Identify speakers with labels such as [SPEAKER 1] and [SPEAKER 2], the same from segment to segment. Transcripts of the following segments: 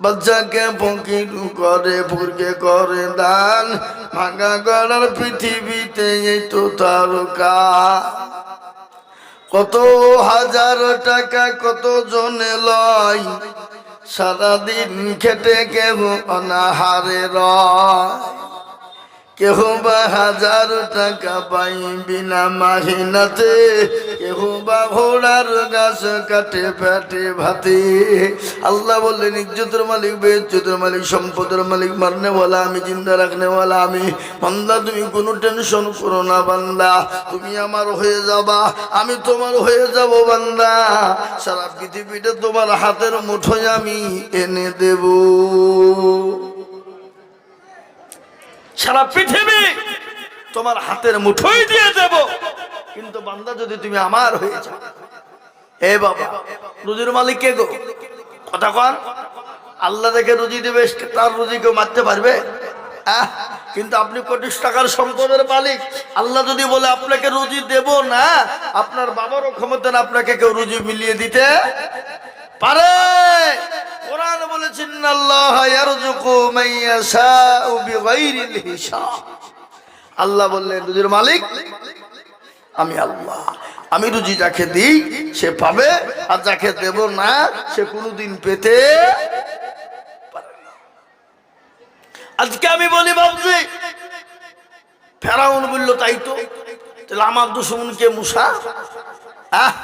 [SPEAKER 1] বাচ্চাকে ফকির করে ফুরকে করে দান। ভাঙা গড়ার পৃথিবীতে এই তো তারকা। কত হাজার টাকা, কত জনে লয়। সারাদিন খেটে কেহ অনাহারে রয়। কেহ বা হাজার টাকা পাই বিনা মাহিনাতে, কেহ বা ঘোড়ার গাছ কাটে পেটে ভাতে। আল্লাহ বললেন, ইজ্জতের মালিক বেজ্জতের মালিক, সম্পদের মালিক মারনে বলা আমি জিন্দা রাখনে বলা আমি বান্দা, তুমি কোনো টেনশন করো না, বান্দা। তুমি আমার হয়ে যাবা, আমি তোমার হয়ে যাব, বান্দা। সারা পৃথিবীটা তোমার হাতের মুঠোয় আমি এনে দেবো। সারা পৃথিবী তোমার হাতের মুঠোই দিয়ে দেব। কিন্তু বান্দা, যদি তুমি আমার হয়ে যাও, এ বাবা, রুজির মালিক কে গো? কথা কন। আল্লাহ দেখে রুজি দেবে তার রুজি কেউ মারতে পারবে। কিন্তু আপনি কোটি টাকার সম্পদের মালিক। আল্লাহ যদি বলে, আপনাকে রুজি দেব না, আপনার বাবারও ক্ষমতা আপনাকে কেউ রুজি মিলিয়ে দিতে পারে। কোরআন বলেছেন আল্লাহ ইয়ারযুকু মান ইয়াশাউ বিগাইরিল হিসাব আল্লাহ বললেন রুজির মালিক, আমি আল্লাহ। আমি রুজি যাকে দিই, সে পাবে, আর যাকে দেব না, সে কোনোদিন পেতে। আজকে আমি বলি বাবজি ফেরাউন বলল, তাই তো, তাহলে আমার দুশ্মনকে মুসা, আহ,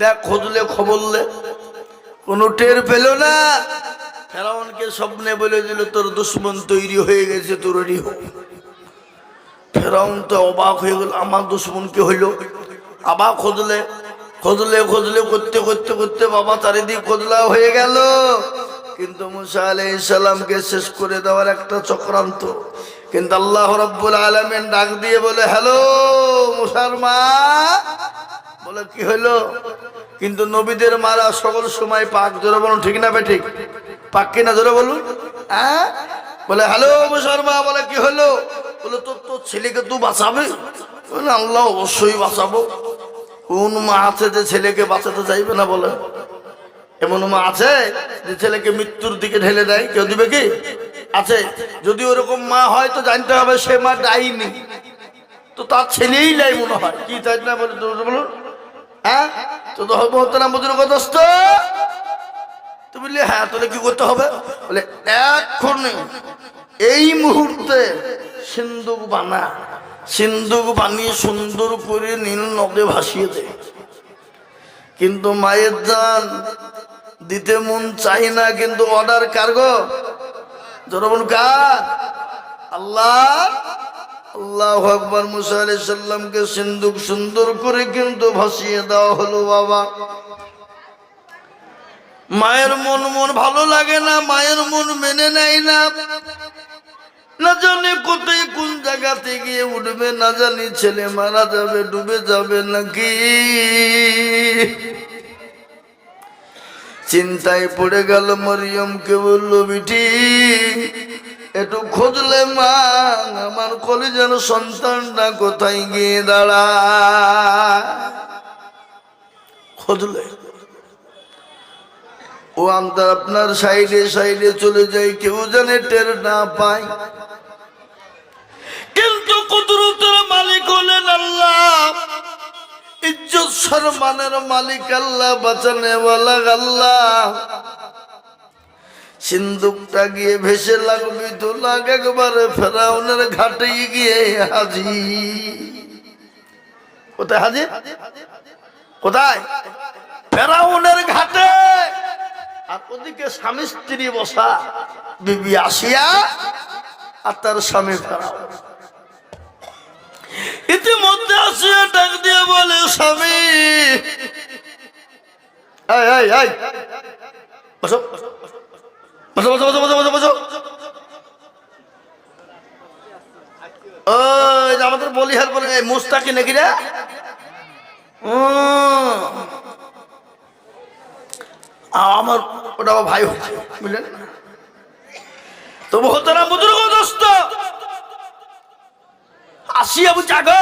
[SPEAKER 1] দেখ খোঁজলে খবরলে কোনো টের পেল না। ফেরাউনকে স্বপ্নে বলে দিল, তোর দুশ্মন তৈরি হয়ে গেছে হোক ফেরাউন তো অবাক হয়ে গেল, আমার দুশ্মনকে হইল? আবার খোঁজলে খোঁজলে খোঁজলে, করতে করতে করতে বাবা চারিদিক খোঁজলা হয়ে গেল। কিন্তু মুসা আলাই ইসালামকে শেষ করে দেওয়ার একটা চক্রান্ত। কিন্তু আল্লাহ রব্বুল আলমেন ডাক দিয়ে বলে, হ্যালো মুসার মা বলে, কি হইল কিন্তু নবীদের মারা সকল সময় পাক জোরে বলুন, ঠিক না বে ঠিক পাক কিনা জোরে বলুন? হ্যাঁ? বলে, হ্যালো শর্মা বলে, কি হলো? বলে, তোর তোর ছেলেকে তুই বাঁচাবে? বলে, আল্লাহ অবশ্যই বাঁচাবো। কোন মা আছে যে ছেলেকে বাঁচাতে চাইবে না বলে? এমন মা আছে যে ছেলেকে মৃত্যুর দিকে ঢেলে দেয়, কেউ দিবে কি? আছে। যদি ওরকম মা হয় তো জানতে হবে সে মা ডাইনি। তো তার ছেলেই নাই মনে হয়। কি তাই না বলে বলুন? হ্যাঁ? তো হ্যাঁ কি করতে হবে? বলে এখন এই মুহূর্তে সুন্দর করে নীল নদে ভাসিয়ে দে। কিন্তু মায়ের দান দিতে মন চাই না, কিন্তু অর্ডার কার্গো জনবন কার? আল্লাহ আল্লাহ আকবর, মুসা আলি সাল্লামকে সিন্ধুক সুন্দর করে কিন্তু ভাসিয়ে দেওয়া হলো বাবা। মায়ের মন মন ভালো লাগে না, মায়ের মন মেনে নেয় না। না জানি কোথায় কোন জায়গাতে গিয়ে উঠবে, না জানি ছেলে মারা যাবে, ডুবে যাবে নাকি। চিন্তায় পড়ে গেল মরিয়মকে বলল, বিটি একটু খুঁজলে মা, আমার কলেজের সন্তানটা কোথায় গিয়ে দাঁড়া খুঁজলে। ও আমরা আপনার সাইডে সাইডে চলে যাই কেউ জানে টের না পায়। কিন্তু কুদরতের মালিক হলেন আল্লাহ। ইজ্জত, সম্মানের মালিক আল্লাহ বাঁচানে বলা আল্লাহ। সিন্দুকটা গিয়ে ভেসে লাগবি তো লাগ একবারে ফেরাউনের ঘাটে গিয়ে হাজি কোথায় হাজির? কোথায়? ফেরাউনের ঘাটে। আর ওদিকে স্বামী স্ত্রী বসা, বিবি আসিয়া আর তার স্বামী ফেরাও ইতিমধ্যে আসিয়া ডাক দিয়ে বলে, স্বামী, এই এই এই বসো বসো। বসো বসো বসো বসো বসো। বসো ওই আমাদের বলিহার বলে মুস্তাকি নাকি রে? আমার ওটা ভাই হচ্ছে বুঝলেন? তবু হতো না, বুজুর্গ, দোস্ত। আগো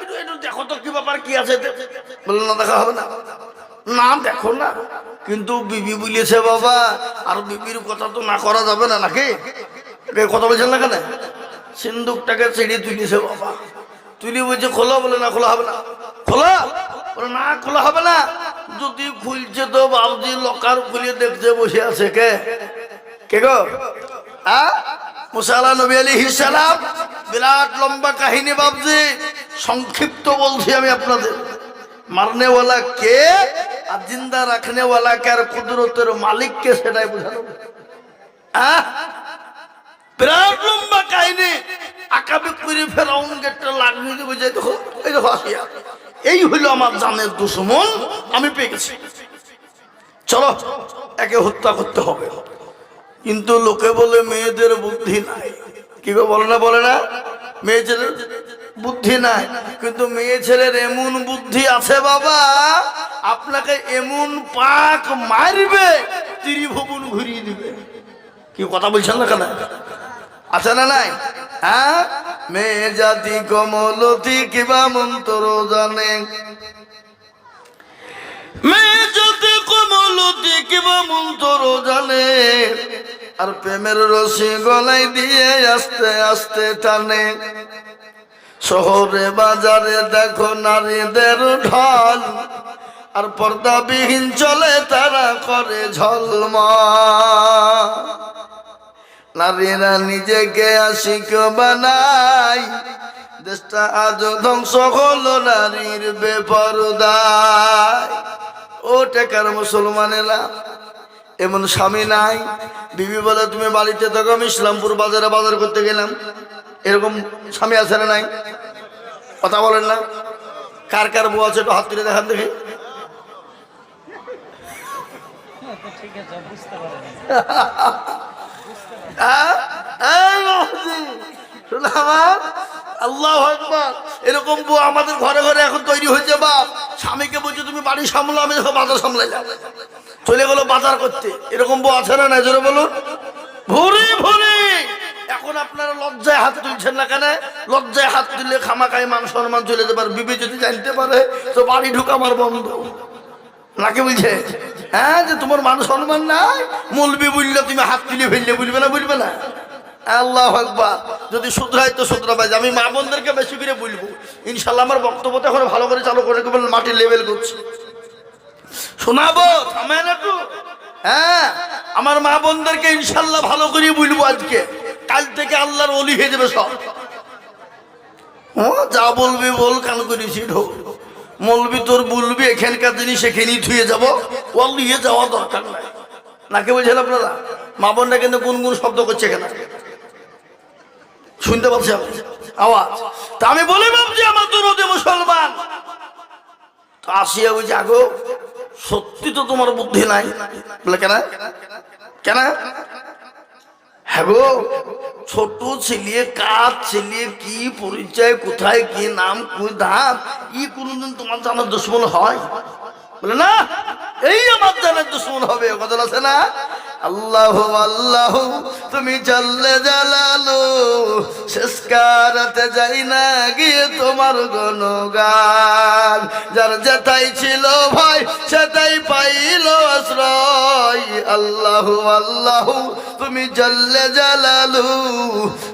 [SPEAKER 1] একটু একটু দেখো তো কি ব্যাপার, কি আছে। বলল, না, দেখা হবে না। না দেখো না। কিন্তু বিবি বলেছে বাবা, আর বিবির কথা তো না করা যাবে না নাকি? কথা বলছেন না কেন? সিন্দুকটাকে ছেড়ে তুলেছে বাবা, তুলি বলছে, খোলা বলে না, খোলা হবে না, খোলা। বলে, না, খোলা হবে না। যদি খুলছে তো বাবজি লকার খুলে দেখতে বসে আছে কে? কে গো? মুসালা নবী আলী সালাম, বিরাট লম্বা কাহিনী, বাবজি। সংক্ষিপ্ত বলছি আমি আপনাদের। মারনেওয়ালা কে? আর জিন্দা রাখনেওয়ালা কে? আর কুদরতের মালিক কে? সেটাই বোঝানো। কাহিনী। করে এই আমি পেয়ে গেছি। চলো, একে হত্যা করতে হবে। কিন্তু লোকে বলে মেয়েদের বুদ্ধি নাই। কি বলে না বলে না? মেয়ে ছেলের বুদ্ধি নাই। কিন্তু মেয়ে ছেলের এমন বুদ্ধি আছে বাবা, আপনাকে এমন পাক মারবে, ত্রিভুবন ঘুরিয়ে দিবে। কি কথা বলছেন না কেন? আছে না নাই? হ্যাঁ? মেয়ে জাতি কমলতি কিবা মন্তর জানে। মেয়ে জাতি কমলতি কিবা মন্তর জানে। আর প্রেমের রসি গলাই দিয়ে আস্তে আস্তে টানে। শহরে বাজারে দেখো নারীদের ঢল, আর পর্দাবিহীন চলে তারা করে ঝলমা নারীরা নিজেকে আশিক বানাই, দেশটা আজ ধ্বংস হলো নারীর বেপরদায়। ও টেকার মুসলমানেরা, এমন স্বামী নাই। বিবি বলে, তুমি বাড়িতে থাকো, আমি ইসলামপুর বাজারে বাজার করতে গেলাম। এরকম স্বামী আছে না নাই? কথা বলেন না। কার কার বউ আছে একটু হাত তুলে দেখান দেখি। আল্লাহ এরকম বউ আমাদের ঘরে ঘরে এখন তৈরি হয়েছে বাপ। স্বামীকে বলছে তুমি বাড়ি সামলো আমি বাজার সামলাইলাম চলে গেলো বাজার করতে। এরকম বউ আছে না নাই? জোরে বলুন। ভুরি ভুরি। আপনারা লজ্জায় হাত তুলছেন না কেন? লজ্জায় হাত তুললে খামাকায় মান সম্মান চলে যাবার বিবে যদি জানতে পারে, তো বাড়ি ঢুকা আমার বন্ধ। নাকি বলছে? হ্যাঁ যে তোমার মান সম্মান নাই? মলবি বললে তুমি হাত তুলে ফেললে বুঝবে না বুঝবে না। আল্লাহ আকবার। যদি শুধরাই তো শুধরা পাই আমি মা বোনদেরকে বেশি করে বলব। ইনশাল্লাহ আমার বক্তব্য এখন ভালো করে চালু করে মাটির লেভেল করছে। শোনাবো? থামেন একটু। হ্যাঁ আমার মা বোনদেরকে ইনশাল্লাহ ভালো করে বলব আজকে। কাল থেকে আল্লাহর অলি হয়ে যাবে সব। যা বলবি বল, কান ঢোক মলবি তোর বলবি, এখানকার জিনিস এখানেই থুয়ে যাব। ওয়াল নিয়ে যাওয়া দরকার নাই। নাকি বলছেন আপনারা? মা বোনরা কিন্তু কোন কোন শব্দ করছে এখানে। শুনতে পাচ্ছি আওয়াজ। তা আমি বলি ভাবছি আমার দূরতে মুসলমান। তো আসিয়া ওই জাগো সত্যি তো তোমার বুদ্ধি নাই। বলে, কেন? কেন? হ্যাঁ ছোট ছেলে কাজ ছেলে, কি পরিচয়, কোথায়, কি নাম, কোন ধান ই কোনদিন তোমার জানার দুশ্মন হয়? বলে, না, এই আমার জানার দুশ্মন হবে কথা আছে না? আল্লাহ আল্লাহ, তুমি চললে জ্বালালো শেষ কারাতে যাই না গিয়ে তোমার গণগান। যার যেটাই ছিল ভাই সেটাই পাইল আশ্রয়। আল্লাহ আল্লাহ, তুমি জল্লে জালালু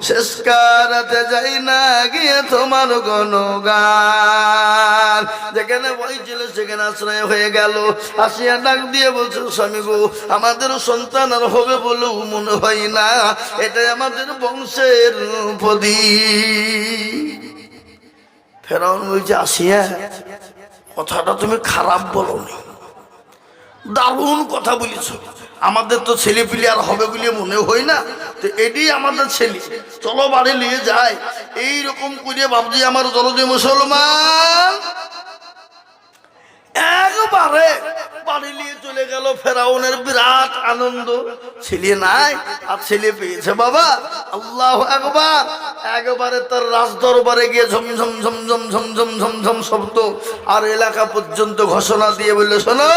[SPEAKER 1] শেষ কারাতে যাই না গিয়ে তোমার গণগান। যেখানে বই ছিল, সেখানে আশ্রয় হয়ে গেল। আসিয়া ডাক দিয়ে বলছে, স্বামী গো, আমাদের সন্তান আর হবে বলেও মনে হয় না। এটাই আমাদের বংশের প্রদীপ। ফেরাউন বলছে, আসিয়া, কথাটা তুমি খারাপ বলো দারুণ কথা বলেছ। আমাদের তো ছেলে পিলে আর হবে বলে মনে হয় না। তো এটাই আমাদের ছেলে। চলো বাড়ি নিয়ে যায় এই রকম করে বাবজি আমার জলদি মুসলমান একবারে বাড়ি নিয়ে চলে গেল ফেরাউনের বিরাট আনন্দ। ছেলে নাই, আর ছেলে পেয়েছে বাবা। আল্লাহ একবার একবারে তার রাজ দরবারে গিয়ে ঝমঝম ঝমঝম ঝমঝম ঝমঝম শব্দ, আর এলাকা পর্যন্ত ঘোষণা দিয়ে বললে, শোনো,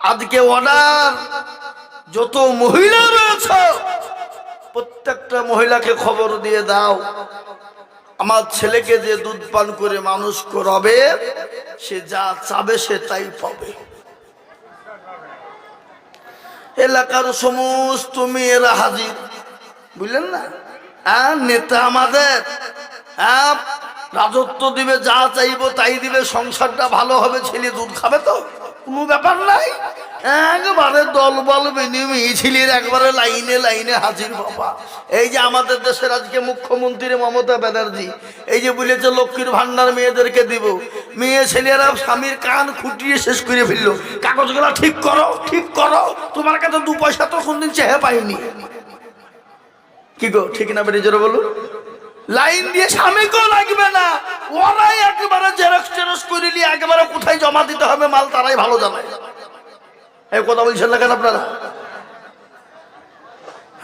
[SPEAKER 1] আজকে অর্ডার যত মহিলা রয়েছে, প্রত্যেকটা মহিলাকে খবর দিয়ে দাও। আমার ছেলেকে যে দুধ পান করে মানুষ করাবে, সে যা চাবে সে তাই পাবে। এলাকার সমস্ত মেয়েরা হাজির। বুঝলেন না? নেতা আমাদের। হ্যাঁ রাজত্ব দিবে, যা চাইব তাই দিবে, সংসারটা ভালো হবে, ছেলে দুধ খাবে তো? কোনো ব্যাপার নাই। একবারে দল বল মিছিলের একবারে লাইনে লাইনে হাজির বাবা। এই যে আমাদের দেশের আজকে মুখ্যমন্ত্রী মমতা ব্যানার্জি, এই যে বলেছে, লক্ষ্মীর ভান্ডার মেয়েদেরকে দিব। মেয়ে ছেলেরা স্বামীর কান খুঁটিয়ে শেষ করে ফেলল। কাগজগুলো ঠিক করো ঠিক করো। তোমার কাছে দু পয়সা তো কোনদিন চেহে পাইনি। কি গো, ঠিক না বেরিয়ে বলুন? লাইন দিয়ে স্বামীকেও লাগবে না। ওরাই একেবারে জেরক্স টেরক্স করে নিয়ে একেবারে কোথায় জমা দিতে হবে মাল তারাই ভালো জানায় এই কথা বলছেন না কেন আপনারা?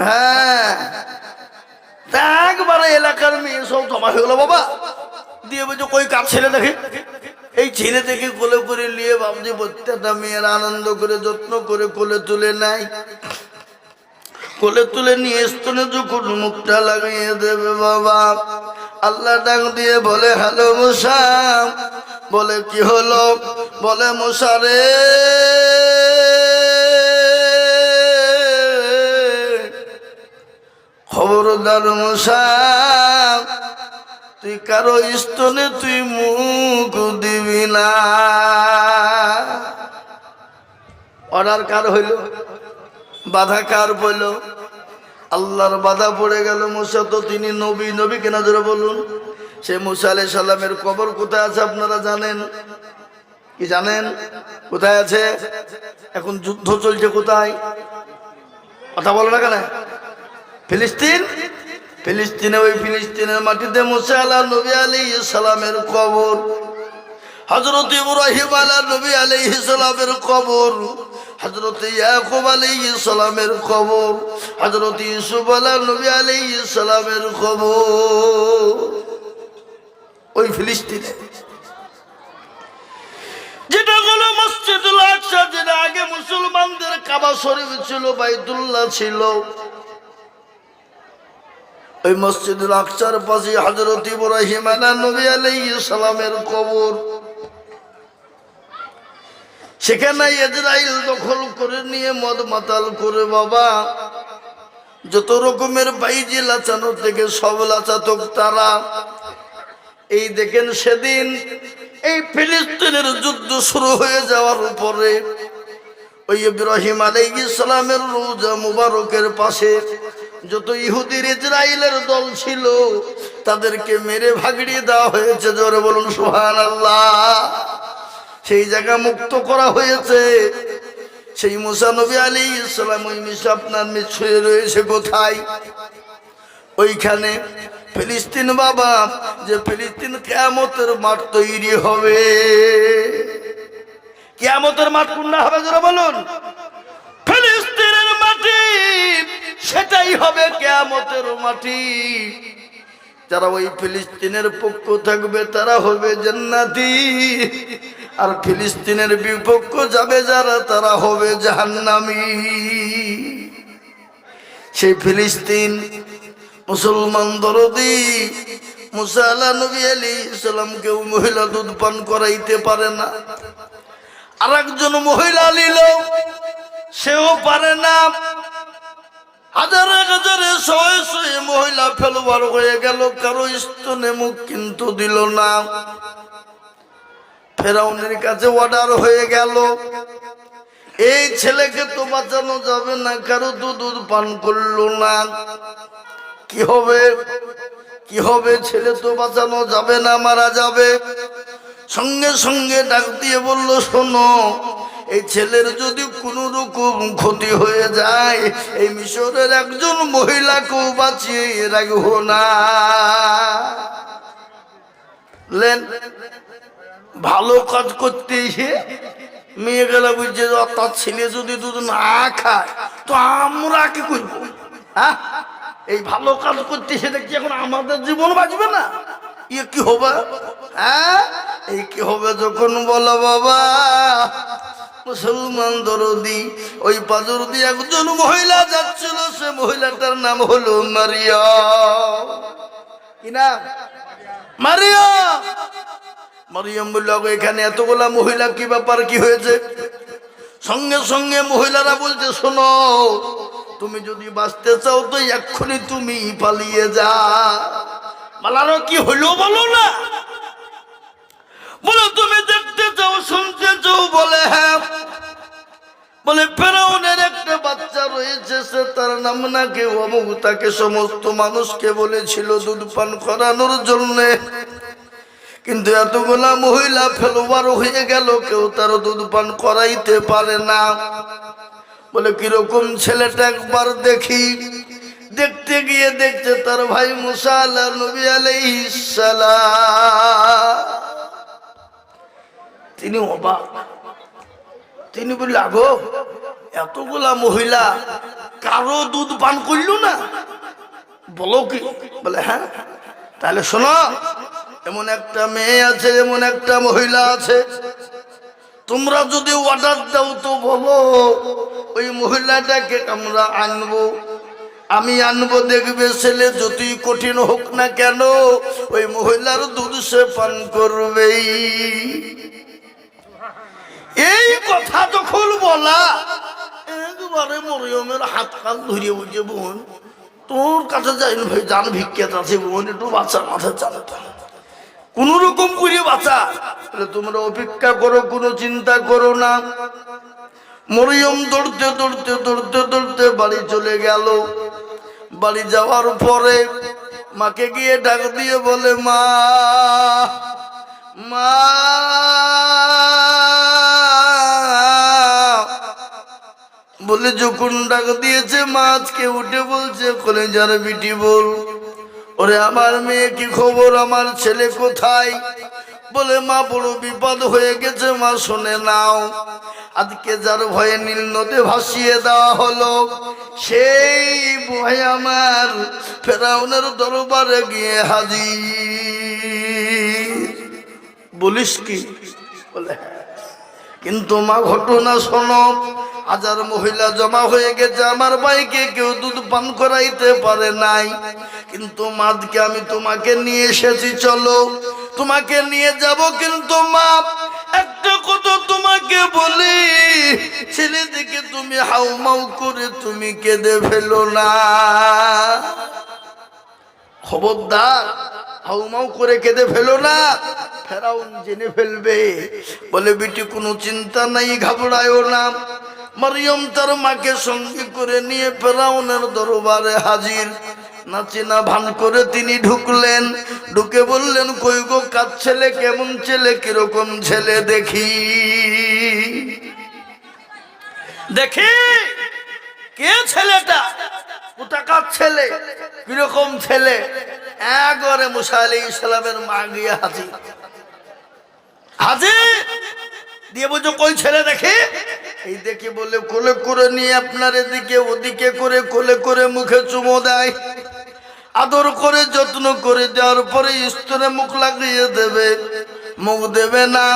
[SPEAKER 1] হ্যাঁ। একবারে এলাকার মেয়ে সব জমা হয়ে গেলো বাবা। দিয়ে বলছো, কই কার ছেলে দেখে? এই ছেলে থেকে কোলে করে নিয়ে বাবজি প্রত্যেকটা মেয়ের আনন্দ করে, যত্ন করে কোলে তুলে নেয়। কোলে তুলে নিয়ে স্তনে যখন মুখটা লাগিয়ে দেবে বাবা, আল্লাহ ডাক দিয়ে বলে, হ্যালো মশা বলে, কি হলো? বলে মশারে খবরদার মশা তুই কারও স্তনে তুই মুখ দিবি না। অর্ডার কার হইল? বাধা কার পড়ল আল্লাহর বাধা পড়ে গেল মুসা। তো তিনি নবী নবী কেনা ধরে বলুন? সে মুসা আলাই সাল্লামের কবর কোথায় আছে আপনারা জানেন? কি জানেন? কোথায় আছে? এখন যুদ্ধ চলছে কোথায়? কথা বলো না কেন? ফিলিস্তিন? ফিলিস্তিনে ওই ফিলিস্তিনের মাটিতে মুসা আল্লাহ নবী আলী সালামের কবর। হজরত ইব্রাহিম আলা নবী আলাইহিস সালামের কবর হজরত ইয়াকুব আলাইহিস সালামের কবর হজরত ইউসুফ আলা নবী আলাইহিস সালামের কবর। ওই ফিলিস্তিনে। যেটা হলো মসজিদুল আকসা, যেটা আগে মুসলমানদের কাবা শরীফ ছিল, বাইতুল্লাহ ছিল। ওই মসজিদুল আকসার পাশে হজরত ইব্রাহিম আলা নবী আলাইহিস সালামের কবর। সেখানে ইসরায়েল দখল করে নিয়ে মদ মাতাল করে, বাবা। যত রকমের বাইজি লাচানো থেকে সব লাচাতক তারা। এই দেখেন সেদিন এই ফিলিস্তিনের যুদ্ধ শুরু হয়ে যাওয়ার উপরে ওই ইব্রাহিম আলাই ইসলামের রোজা মুবারকের পাশে যত ইহুদির ইসরায়েলের দল ছিল, তাদেরকে মেরে ভাগড়িয়ে দেওয়া হয়েছে। জোরে বলুন সুহান আল্লাহ সেই জায়গা মুক্ত করা হয়েছে। সেই মুসানবী আলী ইসলাম ওই মিশ আপনার মিশয়ে রয়েছে কোথায়? ওইখানে ফিলিস্তিন বাবা, যে ফিলিস্তিন কেয়ামতের মাঠ তৈরি হবে। কেয়ামতের মাঠ কোনটা হবে যারা বলুন? ফিলিস্তিনের মাটি, সেটাই হবে কেয়ামতের মাটি। যারা ওই ফিলিস্তিনের পক্ষ থাকবে, তারা হবে জান্নাতি। আর ফিলিস্তিনের বিপক্ষ যাবে যারা, তারা হবে জাহান্নামি। সেই ফিলিস্তিন মুসলমান দরদি মুসালা নবী আলী ইসলামকেও মহিলা দুধ পান করাইতে পারে না। আর একজন মহিলা নিল সেও পারে না। হাজারে হাজারে শয়ে শয়ে মহিলা ফেলবার হয়ে গেল, কারও স্তনে মুখ কিন্তু দিল না। ফেরাউনের কাছে অর্ডার হয়ে গেল। এই ছেলেকে তো বাঁচানো যাবে না, কারও দুধ পান করল না। কি হবে? কি হবে? ছেলে তো বাঁচানো যাবে না, মারা যাবে। সঙ্গে সঙ্গে ডাক দিয়ে বলল, শোনো, এই ছেলের যদি কোনো রকম ক্ষতি হয়ে যায়, এই মিশরের একজন মহিলাকেও বাঁচিয়ে রাখব না। ভালো কাজ করতে এসে মেয়ে গেলা বুঝছে তার ছেলে যদি দুধ না খায়, তো আমরা কি করব? হ্যাঁ? এই ভালো কাজ করতে এসে দেখছি এখন আমাদের জীবন বাঁচবে না। ইয়ে কি হবে? হ্যাঁ? এই কি হবে যখন বলো, বাবা, মুসলমান দরদি, ওই পাজর দিয়ে একজন মহিলা যাচ্ছিল, সে মহিলাটার নাম হলো মারিয়া। কি নাম? মারিয়াম মারিয়াম বলল "আগো, এখানে এতগুলা মহিলা কি ব্যাপার কি হয়েছে? সঙ্গে সঙ্গে মহিলারা বলছে শোনো তুমি যদি বাঁচতে চাও তো এক্ষুনি তুমি পালিয়ে যা। পালানো কি হইল বলো না? বলে তুমি দেখতে চাও শুনতে চাও বলে হ্যাঁ। বলে ফেরাউনের একটা বাচ্চা রয়েছে সে তার নাম নাকি অমুক তাকে সমস্ত মানুষকে বলেছিল দুধ পান করানোর জন্যে। কিন্তু এতগুলা মহিলা ফেলোবার হয়ে গেল, কেউ তার দুধ পান করাইতে পারে না। বলে, কীরকম ছেলেটা একবার দেখি। দেখতে গিয়ে দেখছে তার ভাই মুসা আল্লাহ নবী তিনি অবাক। তিনি বললেন আগো, এতগুলা মহিলা কারও দুধ পান করল না? বলো কি? বলে হ্যাঁ তাহলে শোনো এমন একটা মেয়ে আছে, এমন একটা মহিলা আছে। তোমরা যদি অর্ডার দাও তো বলো, ওই মহিলাটাকে আমরা আনব। আমি আনব, দেখবে ছেলে যতই কঠিন হোক না কেন, ওই মহিলার দুধ সে পান করবেই। এই কথা যখন বলা। একবারে মরিয়মের হাত কান ধরিয়ে বুঝে বোন, তোর কাছে যাই ভাই জান ভিক্ষাত আছে, বোন, একটু বাচ্চার মাথা চালাতে কোন রকম করে বাঁচা। বলে তোমরা অপেক্ষা করো, কোনো চিন্তা করো না। মরিয়ম দৌড়তে দৌড়তে দৌড়তে দৌড়তে বাড়ি চলে গেল। বাড়ি যাওয়ার পরে মাকে গিয়ে ডাক দিয়ে বলে, মা মা, বলে যখন ডাক দিয়েছে, মা আজকে উঠে বলছে, কলেজার বিটি বল। ওরে আমার মেয়ে, কি খবর? আমার ছেলে কোথায়? বলে, মা, বড় বিপদ হয়ে গেছে, মা, শুনে নাও। আজকে যার ভয়ে নীল নদে ভাসিয়ে দেওয়া হলো, সেই ভয় আমার ফেরাউনের দরবারে গিয়ে হাজির। বলিস কি? বলে হ্যাঁ। কিন্তু মা, ঘটনা শোনো হাজার মহিলা জমা হয়ে গেছে, আমার ভাইকে কেউ দুধ পান করাইতে পারে নাই। কিন্তু মাদকে আমি তোমাকে নিয়ে এসেছি, চলো। তোমাকে নিয়ে যাব কিন্তু মা, একটা কথা তোমাকে বলি, ছেলে দেখে তুমি হাউমাউ করে তুমি কেঁদে ফেলো না। খবরদার, হাউমাউ করে কেঁদে ফেলো না। ফেরাউন জেনে ফেলবে, বলে, বিটি, কোনো চিন্তা নাই ঘাবড়ায়ও না। মারিয়ম তার মাকে সঙ্গে করে নিয়ে ফেরাউনের দরবারে হাজির। নাচিনা ভান করে তিনি ঢুকলেন। ঢুকে বললেন কই গো কাজ ছেলে? কেমন ছেলে? কীরকম ছেলে? দেখি। দেখি কে ছেলেটা? কোথাকার ছেলে? কীরকম ছেলে? একবারে মুসা আলী ইসলামের মা গিয়ে হাজির। হাজির? দিয়ে বলছো কই ছেলে দেখে? এই দেখে বলে, কোলে করে নিয়ে আপনার এদিকে, ওদিকে করে, কোলে করে মুখে চুমো দেয়। আদর করে, যত্ন করে দেওয়ার পরে স্তরে মুখ লাগিয়ে দেবে। মুখ দেবে না।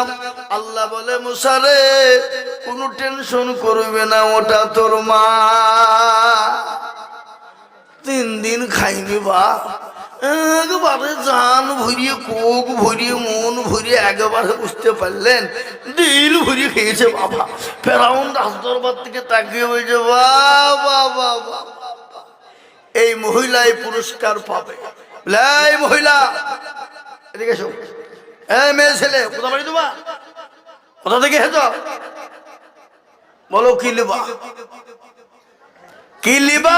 [SPEAKER 1] আল্লাহ বলে মুসারে কোনো টেনশন করবে না, ওটা তোর মা। তিন দিন খাইনি বা। একবারে জান ভরিয়ে, কোক ভরিয়ে, মন ভরিয়ে একেবারে বুঝতে পারলেন, দিল ভরিয়ে খেয়েছে বাবা। ফেরাউন রাজদরবার থেকে তাকিয়ে বলছে বাবা বাবা এই মহিলা এই পুরস্কার পাবে। এই মহিলা, এদিকে এসো। এই মেয়ে ছেলে, কোথা বাড়ি তোমার? কোথা থেকে হেঁচ বলো কি লিবা কি লিবা?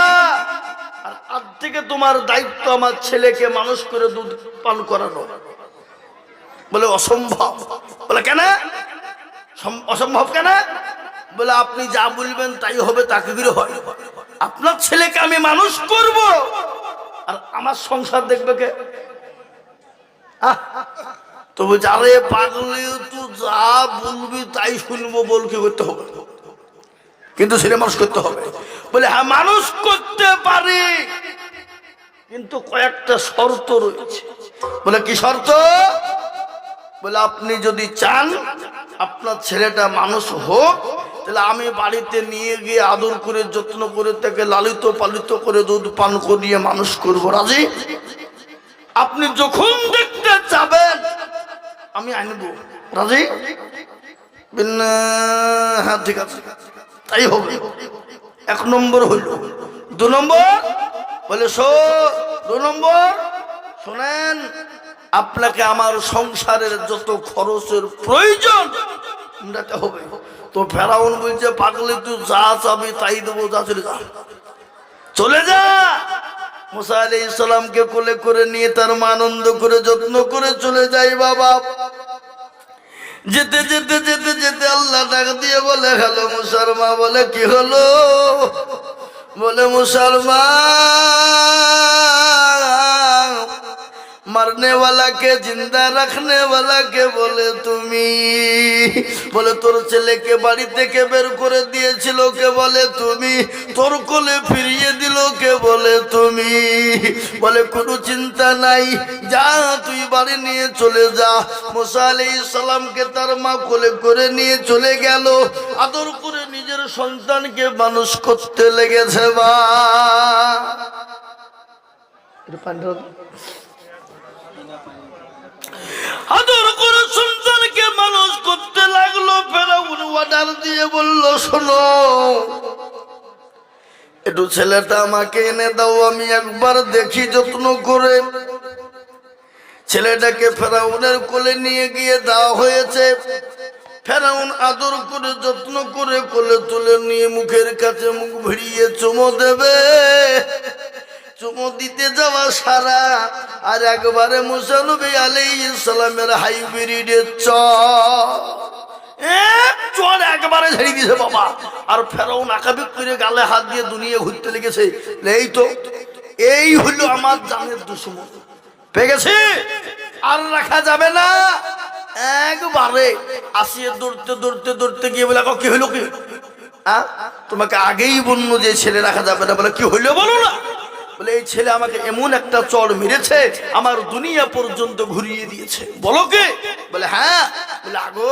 [SPEAKER 1] আর আজ থেকে তোমার দায়িত্ব আমার ছেলেকে মানুষ করে দুধ পান করানো। বলে, অসম্ভব। বলে, কেন? সম- অসম্ভব কেন? বলে, আপনি যা বলবেন তাই হবে তাকে গিরে হয়। আপনার ছেলেকে আমি মানুষ করব। আর আমার সংসার দেখবে কে? তবু যারে পাগলে তুই যা বলবি তাই শুনব, বল কি করতে হবে? কিন্তু ছেলে মানুষ করতে হবে। বলে হ্যাঁ মানুষ করতে পারি, কিন্তু কয়েকটা শর্ত রয়েছে। বলে, কি শর্ত? বলে, আপনি যদি চান আপনার ছেলেটা মানুষ হোক, তাহলে আমি বাড়িতে নিয়ে গিয়ে আদর করে, যত্ন করে, তাকে লালিত পালিত করে, দুধ পান করিয়ে মানুষ করব। রাজি? আপনি যখন দেখতে চান আমি আনব। রাজি? হ্যাঁ ঠিক আছে। তাই হবে এক নম্বর হইল। দু নম্বর বলে, শো, দু নম্বর, শোনেন, আপনাকে আমার সংসারের যত খরচের প্রয়োজন হবে। তো ফেরাউন বলছে, পাগলে, তুই যা চাবি তাই দেবো, যা চলে যা। চলে যা। মুসা আলি ইসলামকে কোলে করে নিয়ে তার আনন্দ করে, যত্ন করে চলে যাই বাবা। যেতে যেতে যেতে যেতে আল্লাহ ডাক দিয়ে বলে, হ্যালো মুসলমা, বলে, কি হলো? বলে মুসলমান মারনে ওয়ালাকে জিন্দা রাখনে ওয়ালাকে বলে তুমি। বলে, তোর ছেলেকে বাড়ি থেকে বের করে দিয়েছিল কে বলে তুমি। তোর কোলে ফিরিয়ে দিল কে বলে তুমি। বলে, কোনো চিন্তা নাই, যা, তুই বাড়ি নিয়ে চলে যা। মোসা আলি সালামকে তার মা কোলে করে নিয়ে চলে গেল। আদর করে নিজের সন্তানকে মানুষ করতে লেগেছে বা আদর করে সন্তানকে মানুষ করতে লাগল, ফেরাউন অর্ডার দিয়ে বলল, শোনো একটু ছেলেটা আমাকে এনে দাও, আমি একবার দেখি যত্ন করে। ছেলেটাকে ফেরাউনের কোলে নিয়ে গিয়ে দেওয়া হয়েছে। ফেরাউন আদর করে, যত্ন করে কোলে তুলে নিয়ে মুখের কাছে মুখ ভিড়িয়ে চুমো দেবে। চুমো দিতে যাওয়া সারা। আর একবারে মুসানবী আলাই ইসলামের হাইব্রিডের চ একবারে দিয়েছে বাবা। আর করে গালে হাত দিয়ে দুনিয়া ঘুরতে লেগেছে। এই তো এই আমার জানের গেছে আর রাখা যাবে না। একবারে দৌড়তে দৌড়তে দৌড়তে গিয়ে বলে "কাকু, কি হলো কি? তোমাকে আগেই বলল যে ছেলে রাখা যাবে না। বলে কি হইল বলো না? বলে, এই ছেলে আমাকে এমন একটা চড় মেরেছে, আমার দুনিয়া পর্যন্ত ঘুরিয়ে দিয়েছে। বলো কে? বলে হ্যাঁ। বলে, আগো,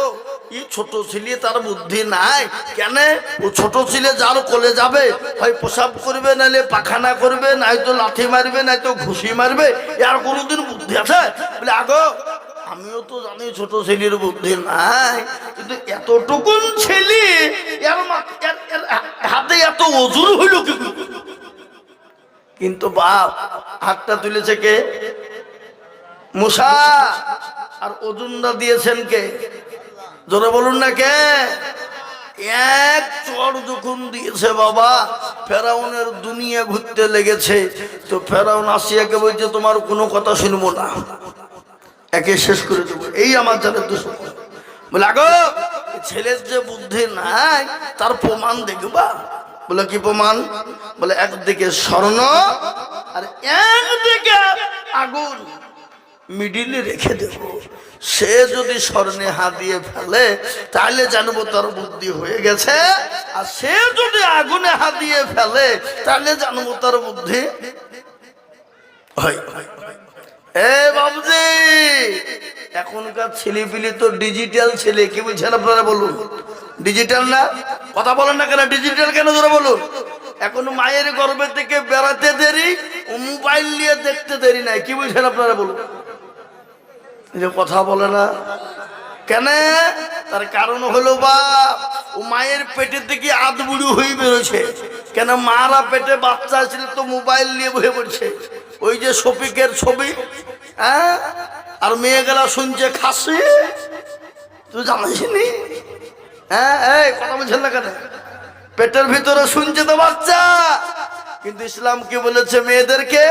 [SPEAKER 1] এই ছোট ছেলে তার বুদ্ধি নাই। কেন? ও ছোট ছেলে যার কোলে যাবে, হয় প্রসাব করবে, নাহলে পাখানা করবে নাই তো লাঠি মারবে নাই তো ঘুষি মারবে আর কোনোদিন বুদ্ধি আছে? বলে, আগো, আমিও তো জানি ছোট ছেলের বুদ্ধি নাই, কিন্তু এতটুকুন ছেলে, এর হাতে এত ওজুর হইল কি? কিন্তু বাপ, হাতটা তুলেছে কে? মুসা। আর ওজনটা দিয়েছেন কে? জোরে বলুন না কে? এক চড় যখন দিয়েছে বাবা, ফেরাউনের দুনিয়া ঘুরতে লেগেছে। তো ফেরাউন আসিয়াকে বলছে, তোমার কোনো কথা শুনব না। একে শেষ করে দেবো। এই আমার জানের দুশ্মন বলে, আগো ছেলের যে বুদ্ধি নাই, তার প্রমাণ দেখবা? বলে কি প্রমাণ? বলে একদিকে স্বর্ণ আর একদিকে আগুন। মিডিলে রেখে দেব। সে যদি স্বর্ণে হাত দিয়ে ফেলে তাহলে জানব তার বুদ্ধি হয়ে গেছে। আর সে যদি আগুনে হাত দিয়ে ফেলে তাহলে জানব তার বুদ্ধি এ বাবুজি, এখনকার ছেলেপিলি তো ডিজিটাল ছেলে, কি বলছেন আপনারা বলুন? ডিজিটাল না? কথা বলেন না কেন? ডিজিটাল কেন ধরে বলুন? এখন মায়ের গর্ভে থেকে বেড়াতে দেরি ও মোবাইল নিয়ে দেখতে দেরি নাই। কি বলছেন আপনারা বলুন? যে কথা বলে না। কেন? তার কারণ হলো বা ও মায়ের পেটের থেকে আধ বুড়ি হয়ে বেরোছে কেন মারা পেটে বাচ্চা ছিল তো মোবাইল নিয়ে বসে পড়ছে? ওই যে শফিকের ছবি হ্যাঁ? আর মেয়েগুলা শুনছে খাসি। তুই জানিস নি হ্যাঁ এই পেটের ভিতরে শুনছে তো বাচ্চা। কিন্তু ইসলাম কি বলেছে মেয়েদেরকে?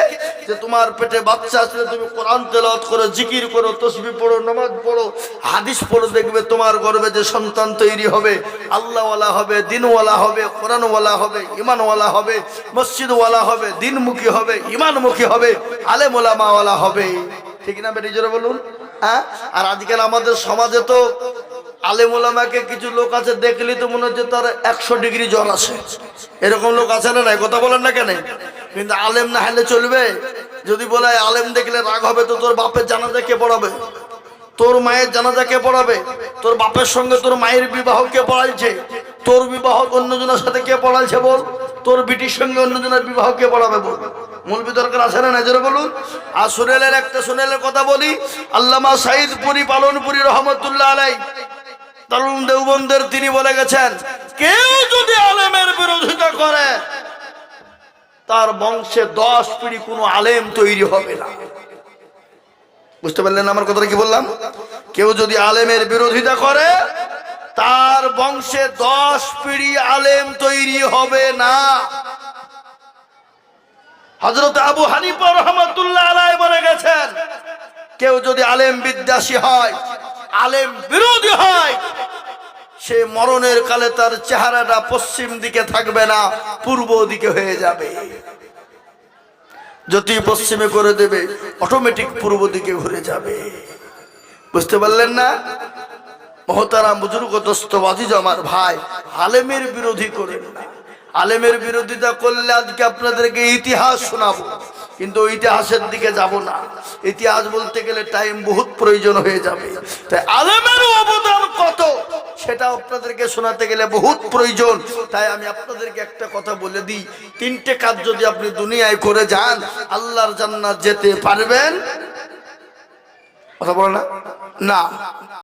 [SPEAKER 1] যে তোমার পেটে বাচ্চা আসলে তুমি কোরআন তেলাওয়াত করো, জিকির করো, তসবি পড়ো, নামাজ পড়ো, হাদিস পড়ো, দেখবে তোমার গর্বে যে সন্তান তৈরি হবে, আল্লাহওয়ালা হবে, দিনওয়ালা হবে, কোরআনওয়ালা হবে ইমানওয়ালা হবে, মসজিদওয়ালা হবে, দিনমুখী হবে ইমানমুখী হবে, আলেমোলামাওয়ালা হবে। ঠিক না বেটি, জোরে বলুন? হ্যাঁ? আর আজকাল আমাদের সমাজে তো আলেমুলামাকে কিছু লোক আছে, দেখলি তো মনে হচ্ছে তার একশো ডিগ্রি জ্বর আছে। এরকম লোক আছে না নাই? কথা বলেন না কেন? কিন্তু আলেম না হলে চলবে? যদি বলে, আলেম দেখলে রাগ হবে, তো তোর বাপের জানাজা কে পড়াবে? তোর মায়ের জানাজা কে পড়াবে? তোর বাপের সঙ্গে তোর মায়ের বিবাহ কে পড়াইছে? তোর বিবাহ অন্যজনের সাথে কে পড়াইছে বল? তোর বিটির সঙ্গে অন্যজনের বিবাহ কে পড়াবে বল? মূল দরকার আছে না নজরে বলুন। আর সুনেলের একটা সুনেলের কথা বলি। আল্লামা সাইদ পুরি পালনপুরি রহমতুল্লাহ আলাই তরুণ দেওবন্দের তিনি বলে গেছেন, কেউ যদি আলেমের বিরোধিতা করে, তার বংশে দশ পিড়ি কোনো আলেম তৈরি হবে না। বুঝতে পারলেন আমার কথাটা কি বললাম? কেউ যদি আলেমের বিরোধিতা করে, তার বংশে দশ পিড়ি আলেম তৈরি হবে না। হজরত আবু হানিফা রহমতুল্লাহ আলাই বলে গেছেন, কেউ যদি আলেম বিদ্যাসী হয়, আলেম বিরোধী হয় সে মরণের কালে তার চেহারাটা পশ্চিম দিকে থাকবে না, পূর্ব দিকে হয়ে যাবে। যদি পশ্চিমে করে দেবে অটোমেটিক পূর্ব দিকে ঘুরে যাবে। বুঝতে পারলেন না? মহতারা বুজুর্গ দোস্তবাজি আমার ভাই, আলেমের বিরোধী করে। না আলেমের বিরোধিতা করলে আজকে আপনাদেরকে ইতিহাস শোনাবো। কিন্তু ইতিহাসের দিকে যাব না। ইতিহাস বলতে গেলে টাইম বহুত প্রয়োজন হয়ে যাবে। তাই আলেমের অবদান কত সেটা আপনাদেরকে শোনাতে গেলে বহুত প্রয়োজন। তাই আমি আপনাদেরকে একটা কথা বলে দিই। তিনটে কাজ যদি আপনি দুনিয়ায় করে যান, আল্লাহর জান্নাত যেতে পারবেন? কথা বলে না? না।